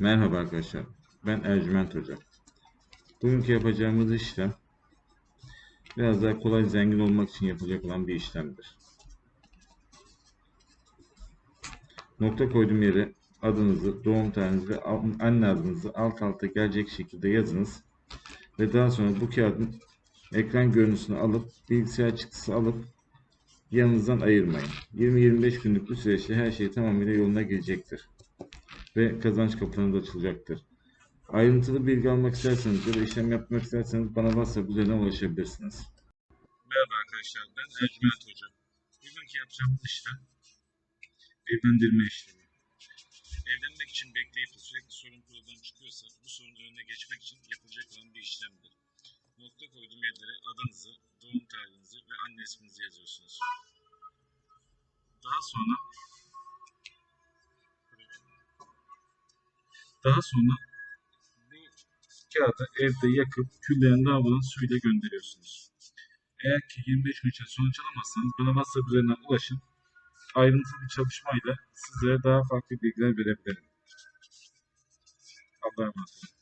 Merhaba arkadaşlar. Ben Ercüment Hoca. Bugünkü yapacağımız işlem biraz daha kolay zengin olmak için yapılacak olan bir işlemdir. Nokta koyduğum yere adınızı, doğum tarihinizi ve anne adınızı alt alta gelecek şekilde yazınız. Ve daha sonra bu kağıdın ekran görüntüsünü alıp bilgisayar çıktısı alıp yanınızdan ayırmayın. 20-25 günlük bu süreçte her şey tamamıyla yoluna girecektir ve kazanç kapılarınız açılacaktır. Ayrıntılı bilgi almak isterseniz ya da işlem yapmak isterseniz bana WhatsApp üzerinden ulaşabilirsiniz. Merhaba arkadaşlar, ben Ercüment Hoca. Bugünkü yapacağımız işlem evlendirme işlemi. Evlenmek için bekleyip sürekli sorun problem çıkıyorsa bu sorunun önüne geçmek için yapılacak olan bir işlemdir. Nokta koyduğum yerlere adınızı, doğum tarihinizi ve anne isminizi yazıyorsunuz. Daha sonra Daha sonra kağıdı evde yakıp küllerini lavabodan suyla gönderiyorsunuz. Eğer ki 25 gün içinde sonuç alamazsanız bana WhatsApp üzerinden ulaşın. Ayrıntılı bir çalışmayla sizlere daha farklı bilgiler verebilirim. Allah'a emanet olun.